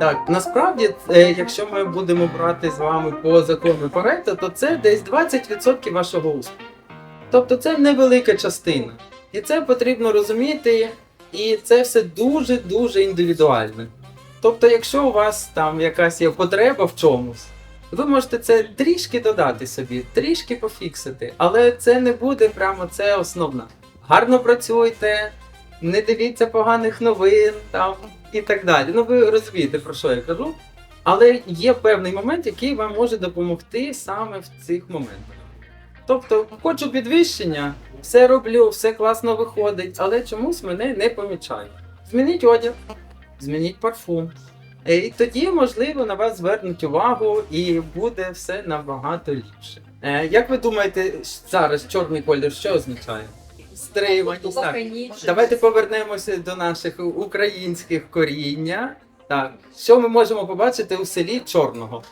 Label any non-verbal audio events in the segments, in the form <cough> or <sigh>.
Так, насправді, е, якщо ми будемо брати з вами по закону Парето, то це десь 20% вашого успіху. Тобто це невелика частина. І це потрібно розуміти, і це все дуже-дуже індивідуально. Тобто, якщо у вас там якась є потреба в чомусь, ви можете це трішки додати собі, трішки пофіксити, але це не буде прямо це основна. Гарно працюйте, не дивіться поганих новин там і так далі. Ну ви розумієте, про що я кажу. Але є певний момент, який вам може допомогти саме в цих моментах. Тобто, хочу підвищення, все роблю, все класно виходить, але чомусь мене не помічають. Змініть одяг, змініть парфум. І тоді, можливо, на вас звернуть увагу і буде все набагато ліпше. Е, Як ви думаєте, зараз чорний колір що означає? Стриманість. Так. Давайте повернемося до наших українських коріння. Так, що ми можемо побачити у селі Чорного?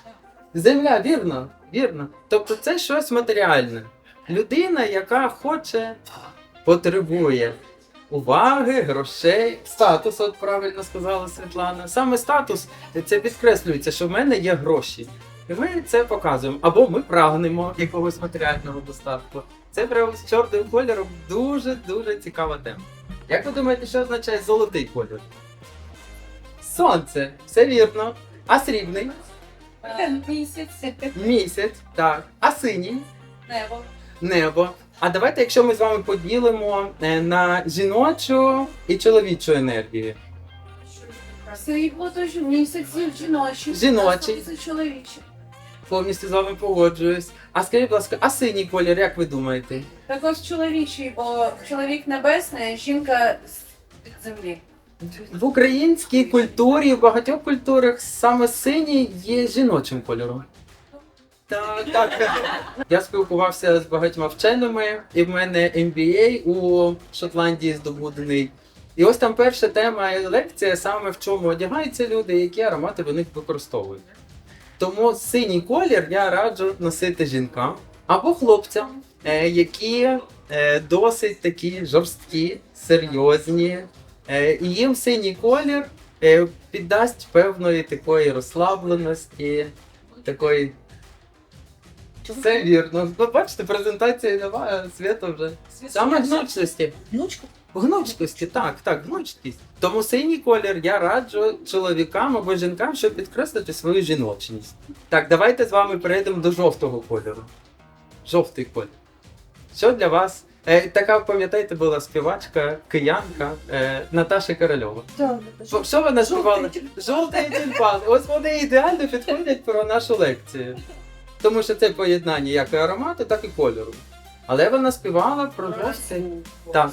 Земля, вірно, вірно. Тобто це щось матеріальне. Людина, яка хоче, потребує уваги, грошей, статус, от правильно сказала Світлана. Саме статус це підкреслюється, що в мене є гроші. І ми це показуємо. Або ми прагнемо якогось матеріального достатку. Це прямо з чорним кольором дуже-дуже цікава тема. Як ви думаєте, що означає золотий колір? Сонце, все вірно. А срібний? Місяць, Місяць, так. А синій? небо. Небо. А давайте, якщо ми з вами поділимо е, на жіночу і чоловічу енергію. Срібло то ж місяць жіночий. Жіночий. а сонце чоловічий. Повністю з вами погоджуюсь. А скажіть, будь ласка, а синій колір, як ви думаєте? Також чоловічий, бо чоловік небесний, а жінка з-під землі. В українській культурі, в багатьох культурах саме синій є жіночим кольором. Так, так. Я спілкувався з багатьма вченими, і в мене MBA у Шотландії здобудений. І ось там перша тема лекція саме в чому одягаються люди, які аромати вони використовують. Тому синій колір я раджу носити жінкам або хлопцям, е, які е, досить такі жорсткі, серйозні, Е, І їм синій колір піддасть певної такої розслабленості, такої. Все вірно. Ну, бачите, презентації немає, свята вже. Саме гнучкості. Внучка? Гнучкості, так, так, гнучкість. Тому синій колір я раджу чоловікам або жінкам, щоб підкреслити свою жіночність. Так, давайте з вами перейдемо до жовтого кольору. Жовтий колір. Що для вас? Е, така, пам'ятаєте, була співачка, киянка е, Наташа Корольова. Що- Що вона співала? Жовтий тюльпан. Ось вони ідеально підходять про нашу лекцію. Тому що це поєднання як і аромату, так і кольору. Але вона співала про жовтий. Так,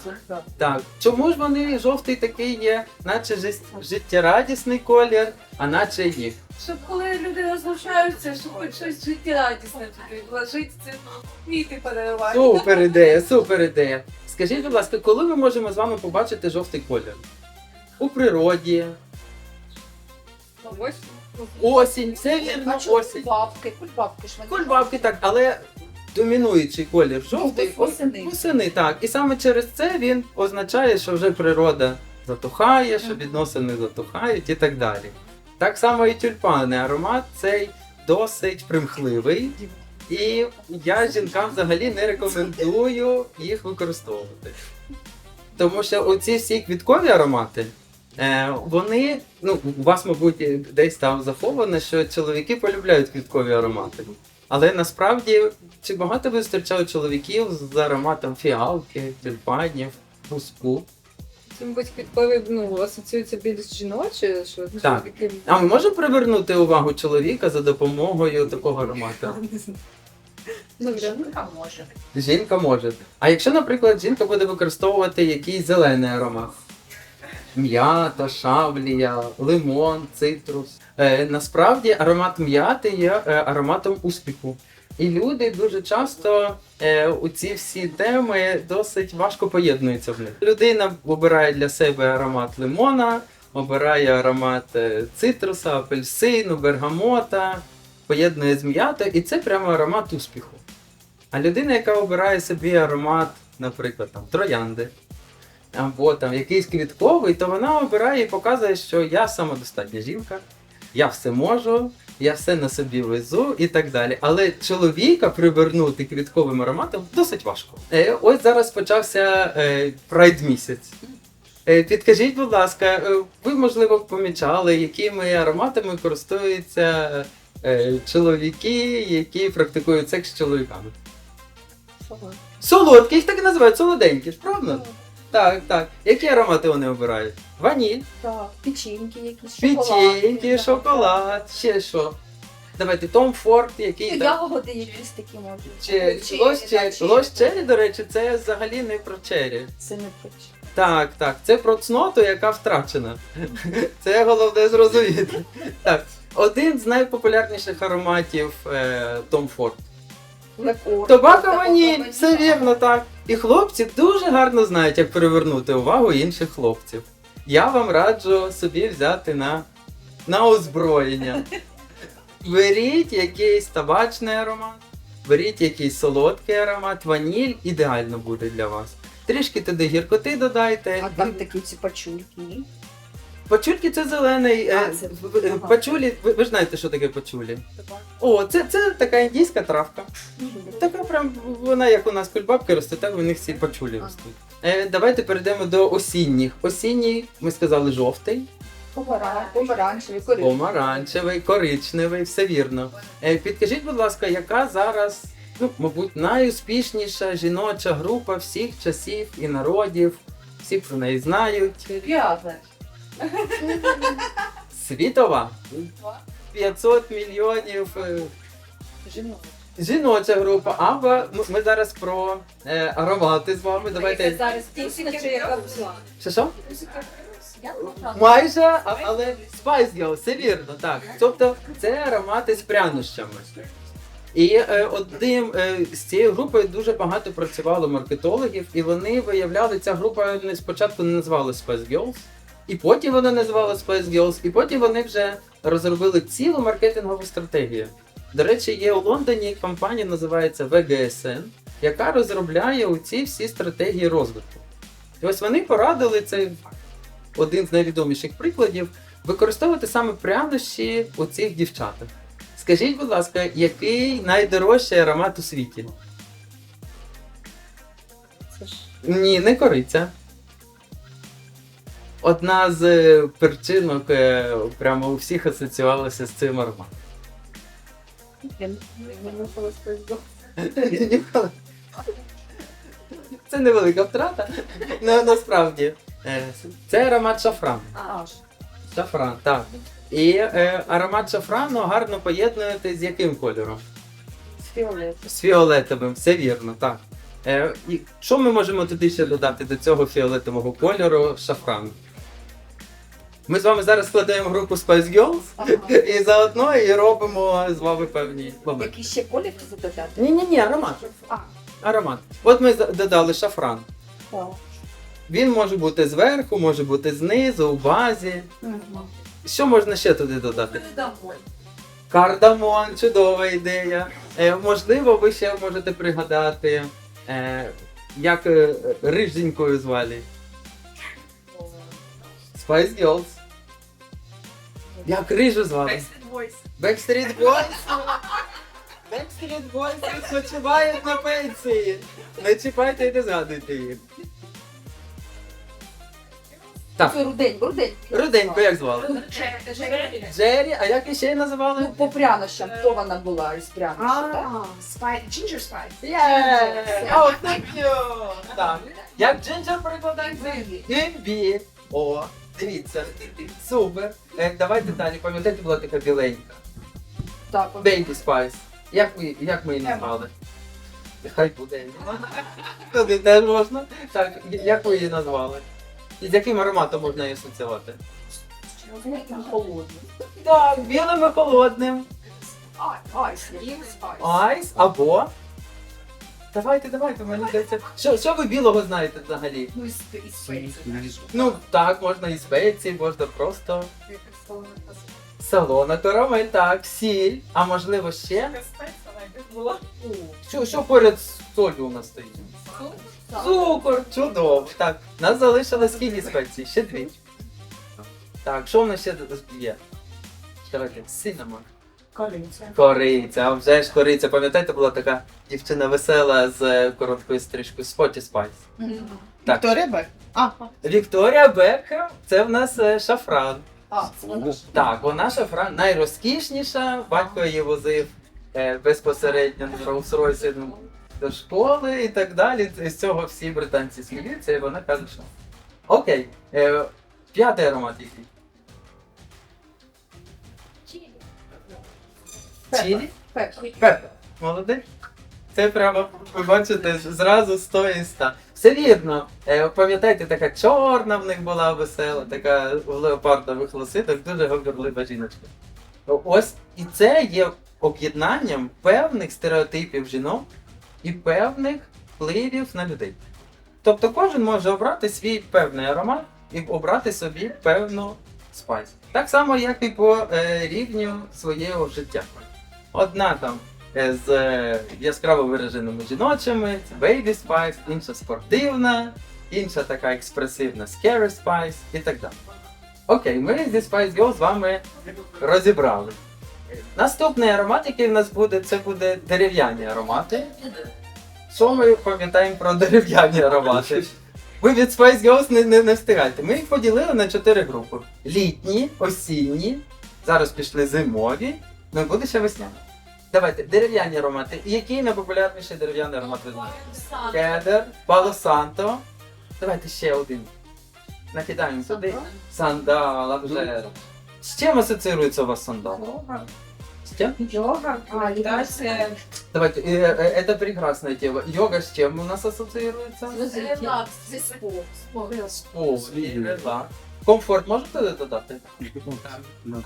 так. Чому ж вони жовтий такий є, наче жис- життєрадісний колір, а наче ні. Щоб коли люди розлучаються, щоб хоч щось життєрадісне туди вложити, це квіти подарувати. Супер ідея, супер ідея. Скажіть, будь ласка, коли ми можемо з вами побачити жовтий колір? У природі, Ось. осінь, все вірно, осінь. Бабки, кульбабки ж. Кульбабки так, але домінуючий колір жовтий восени. восени, так. І саме через це він означає, що вже природа затухає, що відносини затухають і так далі. Так само і тюльпани. Аромат цей досить примхливий. І я жінкам взагалі не рекомендую їх використовувати. Тому що оці всі квіткові аромати, е, вони, ну, у вас, мабуть, десь там заховано, що чоловіки полюбляють квіткові аромати. Але насправді, чи багато ви зустрічали чоловіків з ароматом фіалки, тюльпанів, буску? Це, мабуть, квіткові ну, асоціюється більш жіноче, що Так. чоловіки- А ми можемо привернути увагу чоловіка за допомогою такого аромату? Жінка може. Жінка може. А якщо, наприклад, жінка буде використовувати якийсь зелений аромат? М'ята, шавлія, лимон, цитрус. Е, насправді аромат м'яти є е, ароматом успіху. І люди дуже часто е, у ці всі теми досить важко поєднуються в них. Людина обирає для себе аромат лимона, обирає аромат е, цитруса, апельсину, бергамота, поєднує з м'ятою, і це прямо аромат успіху. А людина, яка обирає собі аромат, наприклад, там троянди, або там якийсь квітковий, то вона обирає і показує, що я самодостатня жінка. я все можу, я все на собі везу і так далі. Але чоловіка привернути квітковим ароматом досить важко. Е, ось зараз почався е, прайд місяць. Е, Підкажіть, будь ласка, е, ви можливо помічали, якими ароматами користуються е, чоловіки, які практикують секс з чоловіками? Солодкі, їх так і називають, солоденькі ж, правда? Так, так. Які аромати вони обирають? Ваніль, Так, печінки якісь, печеньки, шоколад, ще що. Давайте Том Форд, який там. Ягоди якісь такі можуть. Чи Чері, лось да, чері, до речі, це взагалі не про чері. Це не точно. Так, так, це про цноту, яка втрачена. <laughs> Це головне зрозуміти. Так, один з найпопулярніших ароматів е, Том Форд. Тобака ваніль, все вірно, так. І хлопці дуже гарно знають, як привернути увагу інших хлопців. Я вам раджу собі взяти на, на озброєння. Беріть якийсь табачний аромат, беріть якийсь солодкий аромат, ваніль ідеально буде для вас. Трішки туди гіркоти додайте. А там такі ці пачульки. ні? Пачульки це зелений. е, А, це- в- ага. Пачулі, ви, ви ж знаєте, що таке пачулі? О, це, це така індійська травка. Така прям вона як у нас кульбабки росте, так у них всі пачулі ростуть. Е, давайте перейдемо до осінніх. Осінній, ми сказали, жовтий, Помара- Помаранчеві, коричневі. помаранчевий, коричневий, все вірно. Е, підкажіть, будь ласка, яка зараз, ну, мабуть, найуспішніша жіноча група всіх часів і народів? Всі про неї знають. Світова. 500 мільйонів. е, Жінок. Жіноча група, або ну, ми зараз про е, аромати з вами. Давайте. зараз чи яка була? Що що? Майже, а- але Spice Girl, все вірно, так. Тобто це аромати з прянощами. І е, одним е, з цією групою дуже багато працювало маркетологів, і вони виявляли, ця група не- спочатку не називалась Spice Girls, і потім вона називалась Spice Girls, і потім вони вже розробили цілу маркетингову стратегію. До речі, є у Лондоні компанія, називається VGSN, яка розробляє ці всі стратегії розвитку. І ось вони порадили це один з найвідоміших прикладів використовувати саме прянощі у цих дівчатах. Скажіть, будь ласка, який найдорожчий аромат у світі? Це ж Ні, не кориця. Одна з перчинок е, прямо у всіх асоціювалася з цим ароматом. Я не нюхала. Це невелика втрата. Ну, насправді. Е, Це аромат шафрану. А, ж. Шафран, так. І е, аромат шафрану гарно поєднуєте з яким кольором? З фіолетом. З фіолетовим, все вірно, так. Е, і що ми можемо туди ще додати до цього фіолетового кольору шафрану? Ми з вами зараз складаємо групу Spice Girls Ага. <laughs> і заодно і робимо з вами певні моменти. Який ще колір додати? Ні, ні, ні, аромат. А, Аромат. От ми за- додали шафран. так. Він може бути зверху, може бути знизу, у базі. Мгм. Що можна ще туди додати? Домой. Кардамон, чудова ідея. Е, можливо, ви ще можете пригадати, е, як е, риженькою звали. Spice Girls. Як рижу звали? Backstreet Boys. Backstreet Boys. Backstreet Boys відпочивають на пенсії. Не чіпайте і не згадуйте їх. Так, Це рудень, рудень. руденько як звали? Джері. Джері, а як іще її називали? Ну, по прянощам, хто вона була із прянощів, так? Спайс. Ginger Spice. Є! О, thank you! Так. Як джинджер перекладається? Гімбі. О, дивіться. Супер. Е, давайте далі. Пам'ятаєте, була така біленька. Так. Baby Spice. Як ви, як ми її назвали? Хай буде. Туди теж можна. Так, як ви її назвали? І з яким ароматом можна її асоціювати? Холодний. Так, білим і холодним. Айс. Айс або. Давайте, давайте, мені здається. Що, що ви білого знаєте взагалі? Ну, і спи- і. Ну так, можна і спеції, можна просто салона карамель, так, сіль, а можливо ще. Що, що поряд з солью у нас стоїть? Цукор, чудово. Так, нас залишилось скільки спецій? Ще дві. Так, що в нас ще є? Давайте, cinnamon. Кориця. Кориця, а вже ж кориця. Пам'ятаєте, була така дівчина весела з е, короткою стрижкою Споті Спайс. Так. Вікторія Бек. А, Вікторія Бекхем, це в нас е, шафран. а, це вона. Так, вона шафран найрозкішніша. Батько її возив е, безпосередньо на Rolls-Royce до школи і так далі. З цього всі британці сміються, і вона каже, що окей, е, п'ятий аромат який. Чилі? Пепер. Молодець. Це прямо, ви бачите, зразу 100 і 100. Все вірно. Е, Пам'ятаєте, така чорна в них була весела, така в леопардових лосинах, дуже говорлива жіночка. Ось і це є об'єднанням певних стереотипів жінок і певних впливів на людей. Тобто кожен може обрати свій певний аромат і обрати собі певну спайс. Так само, як і по е, рівню свого життя. Одна там е, з е, яскраво вираженими жіночими, Baby Spice, інша спортивна, інша така експресивна Scary Spice і так далі. Окей, ми зі Spice Girl з вами розібрали. Наступний аромат, який в нас буде, це буде дерев'яні аромати. Що ми пам'ятаємо про дерев'яні аромати? Ви від Spice Girls не, не, не встигайте. Ми їх поділили на чотири групи: літні, осінні, зараз пішли зимові, ну і буде ще весняні. Давайте, дерев'яні аромати. Який найпопулярніший дерев'яний аромат ви знаєте? Кедр, Пало Санто. Давайте ще один. Накидаємо туди. Сандал, а вже. З чим асоціюється у вас сандал? З чим? Йога, медитація. Давайте, э, э, это прекрасная тема. Йога с чем у нас ассоциируется? Релакс. О, релакс. Комфорт можете додати?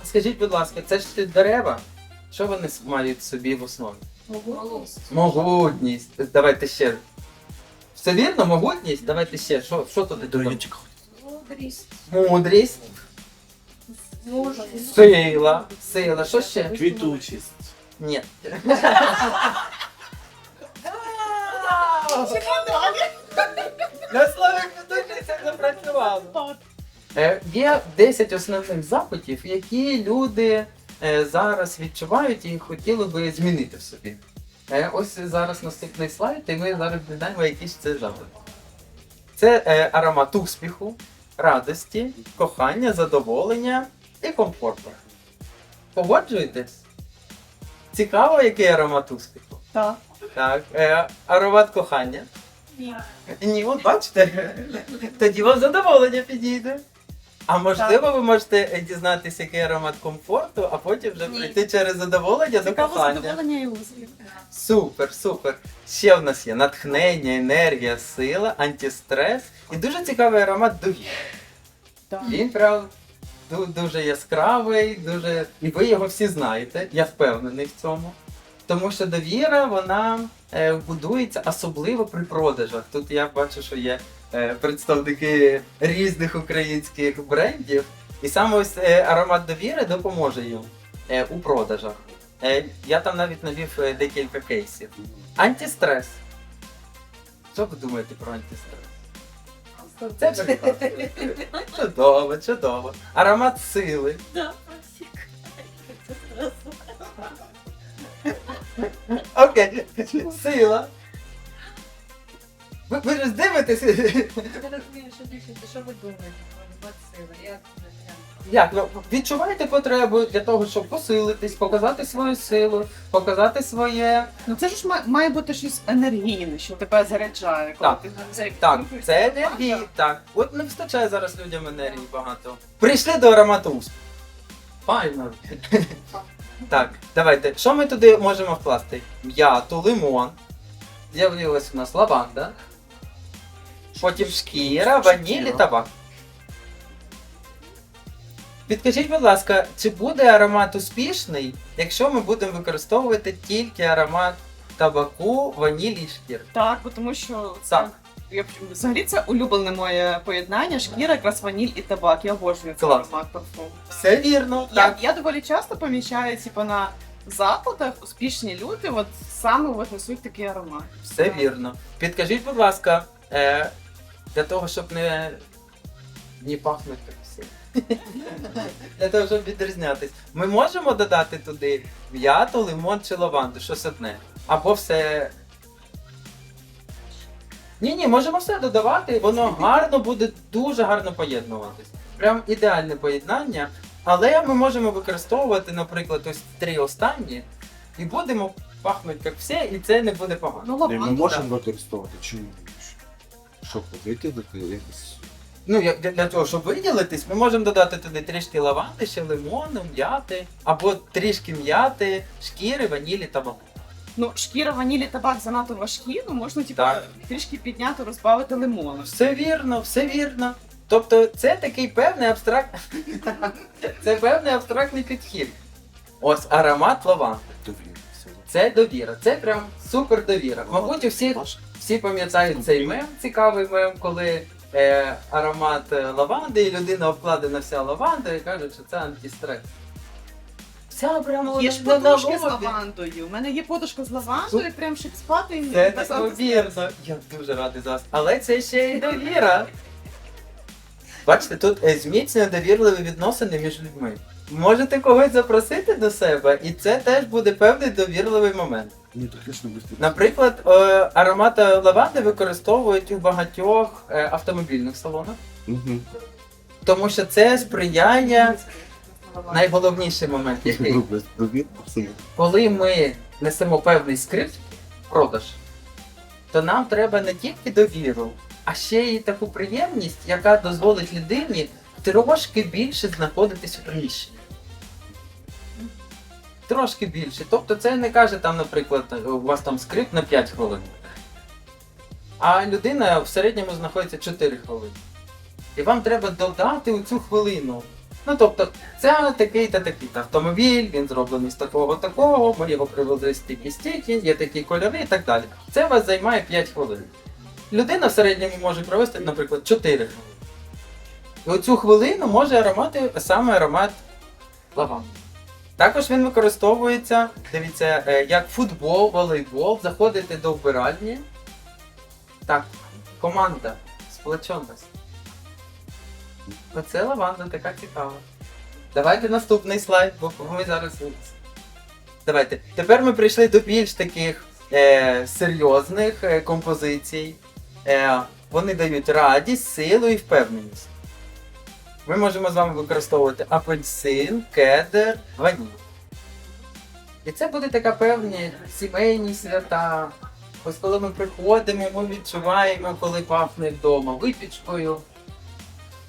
Скажіть, будь ласка, це ж ті дерева? Що вони мають собі в основі? Могутність. Давайте ще. Все вірно, могутність? Давайте ще. Що, що туди додамо? Мудрість, сила, сила. Що ще? Квітучість. Ні. На слові квітучість запрацювало. Е, Є 10 основних запитів, які люди зараз відчувають і хотіли би змінити в собі. Е, Ось зараз наступний слайд, і ми зараз дізнаємо, які ж це запити. Це е, аромат успіху, радості, кохання, задоволення і комфорту. Погоджуєтесь? Цікаво, який аромат успіху? Так. Так. Е, аромат кохання. Ні. Ні, от бачите, <laughs> тоді вам задоволення підійде. А можливо, ви можете е, дізнатися, який аромат комфорту, а потім вже Ні. прийти через задоволення до Цікаво кохання. задоволення і успіх. Супер, супер. Ще в нас є натхнення, енергія, сила, антистрес і дуже цікавий аромат. Так. Він прям ду- дуже яскравий, дуже. І ви його всі знаєте, я впевнений в цьому. Тому що довіра вона е, будується особливо при продажах. Тут я бачу, що є представники різних українських брендів, і саме ось е, аромат довіри допоможе їм е, у продажах. Е, я там навіть навів е, декілька кейсів. Антистрес. Що ви думаєте про антистрес? Це. <laughs> Чудово, чудово. Аромат сили. Окей, сила. Ви, ви ж дивитесь. Я не розумію, що більше, що ви думаєте про сили? Я. Як ви відчуваєте потребу для того, щоб посилитись, показати свою силу, показати своє. Ну це ж ма- має бути щось енергійне, що тебе заряджає. коли Так. ти це- Так, це енергія. Так. От не вистачає зараз людям енергії багато. Прийшли до аромату успіху. Файно. <laughs> Так, давайте. Що ми туди можемо вкласти? М'яту, лимон. З'явилась у нас лаванда. Потім шкіра, ваніль і табак. Підкажіть, будь ласка, чи буде аромат успішний, якщо ми будемо використовувати тільки аромат табаку, ванілі і шкіри? Так, бо тому що Так. я взагалі це улюблене моє поєднання, шкіра, якраз ваніль і табак. Я обожнюю цей Клас. аромат парфум. Все вірно. Я, Так. я доволі часто помічаю, типу, на закладах успішні люди, от саме от несуть такий аромат. Все вірно. Підкажіть, будь ласка, е, для того, щоб не, не пахнути всі. Для того, щоб відрізнятись. Ми можемо додати туди м'яту, лимон чи лаванду, щось одне. Або все. Ні, ні, можемо все додавати, воно гарно буде дуже гарно поєднуватись. Прям ідеальне поєднання. Але ми можемо використовувати, наприклад, ось три останні, і будемо пахнути як все, і це не буде погано. Ну, І ми лаванду, можемо використовувати чому? Щоб викидати якось. Ну, як для, для того, щоб виділитись, ми можемо додати туди трішки лаванди, ще лимону, м'яти, або трішки м'яти, шкіри, ванілі та бамбуку. Ну, шкіра ванілі табак занадто важкі, ну можна типу, Так. трішки підняти, розбавити лимоном. Все вірно, все вірно. Тобто це такий певний абстракт... <laughs> це певний абстрактний підхід. Ось аромат лаванди. Довірі. Це довіра. Це прям супер довіра. Мабуть, у всіх всі пам'ятають цей мем, цікавий мем, коли е, аромат е, лаванди, і людина обкладена вся лавандою і каже, що це антистрес. Вся прямо Є ж на- подушки з лавандою. У мене є подушка з лавандою, прям щоб спати і Це без неймовірно. Я дуже радий за вас. Але це ще й довіра. Бачите, тут е, зміцнює довірливі відносини між людьми. Можете когось запросити до себе, і це теж буде певний довірливий момент. Ні, звісно, без Наприклад, е, аромат лаванди використовують у багатьох е, автомобільних салонах, Угу. тому що це сприяє найголовніший момент, який Без коли ми несемо певний скрипт продаж, то нам треба не тільки довіру, а ще й таку приємність, яка дозволить людині трошки більше знаходитись у приміщенні. Трошки більше. Тобто це не каже там, наприклад, у вас там скрипт на 5 хвилин. А людина в середньому знаходиться 4 хвилини. І вам треба додати у цю хвилину. Ну тобто, це такий та такий та автомобіль, він зроблений з такого такого, ми його привезли стільки стільки, є такі кольори і так далі. Це вас займає 5 хвилин. Людина в середньому може провести, наприклад, 4 хвилини. І оцю хвилину може аромати саме аромат лаванди. Також він використовується, дивіться, е, як футбол, волейбол, заходите до вбиральні. Так, команда, сплоченість. Оце лаванда така цікава. Давайте наступний слайд, бо ми зараз. Давайте. Тепер ми прийшли до більш таких е, серйозних е, композицій. Е, вони дають радість, силу і впевненість. Ми можемо з вами використовувати апельсин, кедр, ваніль. І це буде така певні сімейні свята. Ось коли ми приходимо, ми відчуваємо, коли пахне вдома випічкою,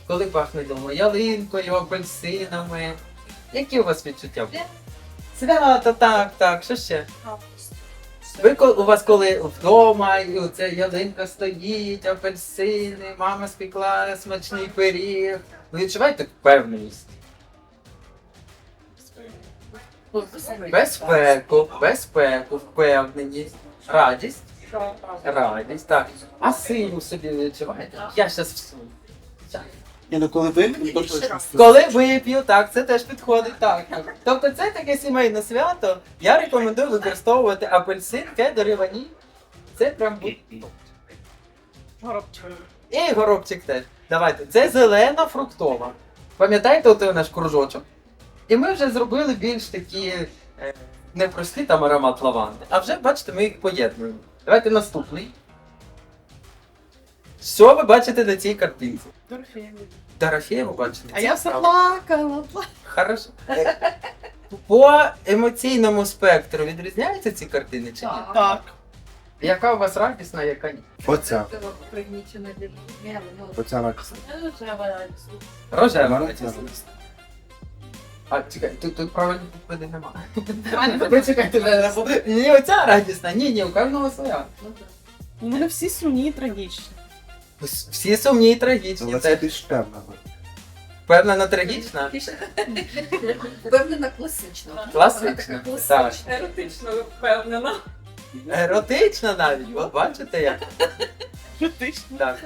коли пахне вдома ялинкою, апельсинами. Які у вас відчуття? Свято, так, так, що ще? Ви у вас коли вдома, і оця ялинка стоїть, апельсини, мама спекла смачний пиріг. Ви відчуваєте впевненість? Безпеку, безпеку, впевненість, радість. Радість, так. А силу собі відчуваєте? Я щас всуну. Ні, ну коли ви, то точно. Коли вип'ю, так, це теж підходить. Так. Тобто це таке сімейне свято. Я рекомендую використовувати апельсин, кедр і ваніль. Це прям буде. Горобчик. І горобчик теж. Давайте. Це зелена фруктова. Пам'ятаєте, отой наш кружочок? І ми вже зробили більш такі е, не прості там аромат лаванди. А вже, бачите, ми їх поєднуємо. Давайте наступний. Що ви бачите на цій картинці? Дорофеєві. Дорофеєву бачите? А я все плакала. Хорошо. По емоційному спектру відрізняються ці картини чи ні? Так. Яка у вас радісна, яка ні? Оця. Пригнічена Оця радість. Ну, треба радість. Рожева Радість. радісна. А чекай, тут, тут правильно відповіді немає. Ви чекайте, зараз. Ні, оця радісна, ні, ні, у кожного своя. У мене всі сумні і трагічні. Всі сумні і трагічні. Але це Це більш певна. впевнена трагічна? Впевнена класично. Класична. Так. Еротично впевнена. Еротична навіть, от бачите як? Критично. Так.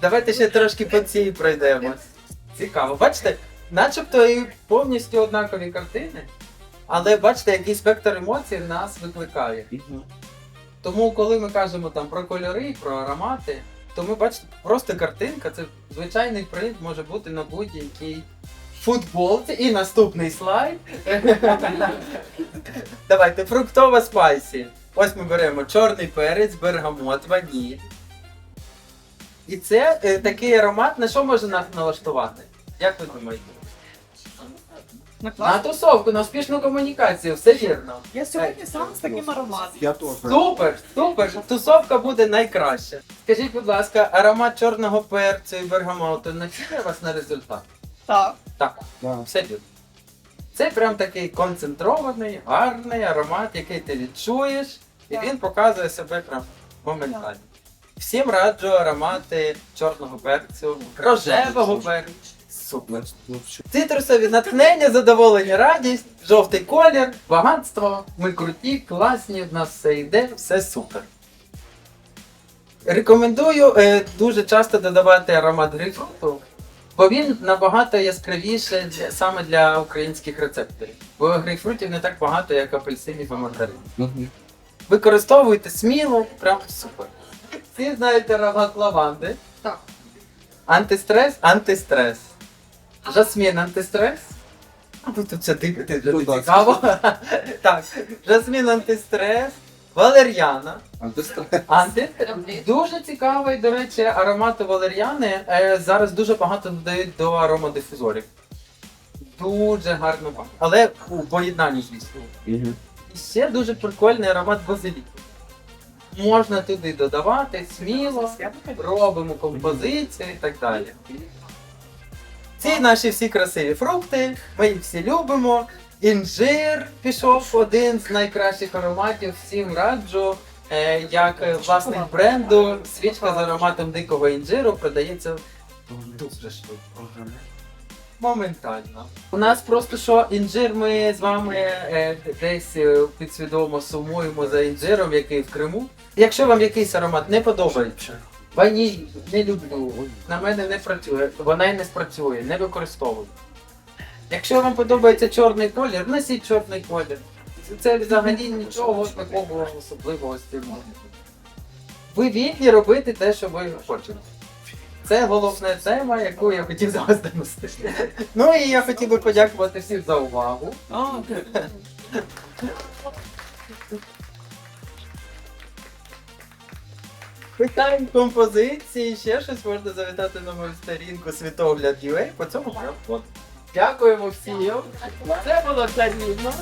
Давайте ще трошки по цій пройдемось. Цікаво. Бачите, начебто і повністю однакові картини, але бачите, який спектр емоцій нас викликає. Тому, коли ми кажемо там про кольори, про аромати, то ми бачите, просто картинка, це звичайний принт може бути на будь-якій футболці. І наступний слайд. <laughs> Давайте, фруктова спайсі. Ось ми беремо чорний перець, бергамот, ваніль. І це е, такий аромат, на що може нас налаштувати? Як ви думаєте? На На тусовку, на успішну комунікацію, все вірно. Я сьогодні сам з таким ароматом. Я теж. Супер, супер, тусовка буде найкраща. Скажіть, будь ласка, аромат чорного перцю і бергамоту націлює вас на результат? Так. Так, Да. все вірно. Це прям такий концентрований, гарний аромат, який ти відчуєш, і він показує себе прям моментально. Всім раджу аромати чорного перцю, рожевого перцю. Супер. Цитрусові натхнення, задоволення, радість, жовтий колір, багатство. Ми круті, класні, в нас все йде, все супер. Рекомендую е, дуже часто додавати аромат грейпфруту, бо він набагато яскравіше для, саме для українських рецепторів. Бо грейпфрутів не так багато, як апельсинів і мандаринів. Використовуйте сміло, прям супер. Всі знаєте аромат лаванди. Так. Антистрес, антистрес. Жасмін, антистрес. А ви тут це дивитесь, вже не цікаво. <laughs> так, жасмін, антистрес, валер'яна. Антистрес. Анти... Дуже цікавий, до речі, аромат валер'яни. Е, зараз дуже багато додають до аромадифузорів. Дуже гарно пахне. Але у поєднанні, звісно. Мгм. Ще дуже прикольний аромат базиліку. Можна туди додавати сміло, робимо композицію і так далі. Ці наші всі красиві фрукти, ми їх всі любимо. Інжир пішов один з найкращих ароматів, всім раджу. Е, як власник бренду, свічка з ароматом дикого інжиру продається дуже швидко. Моментально. У нас просто що інжир ми з вами е, десь е, підсвідомо сумуємо за інжиром, який в Криму. Якщо вам якийсь аромат не подобається, ваніль не люблю, на мене не працює, вона й не спрацює, не використовую. Якщо вам подобається чорний колір, носіть чорний колір. Це- взагалі нічого такого особливого з Ви вільні робити те, що ви хочете. Це головна тема, яку я хотів за вас донести. Ну і я хотів би подякувати всім за увагу. Питань композиції, ще щось можна завітати на мою сторінку світогляд.ua по цьому прям. Дякуємо всім. Це було чарівно.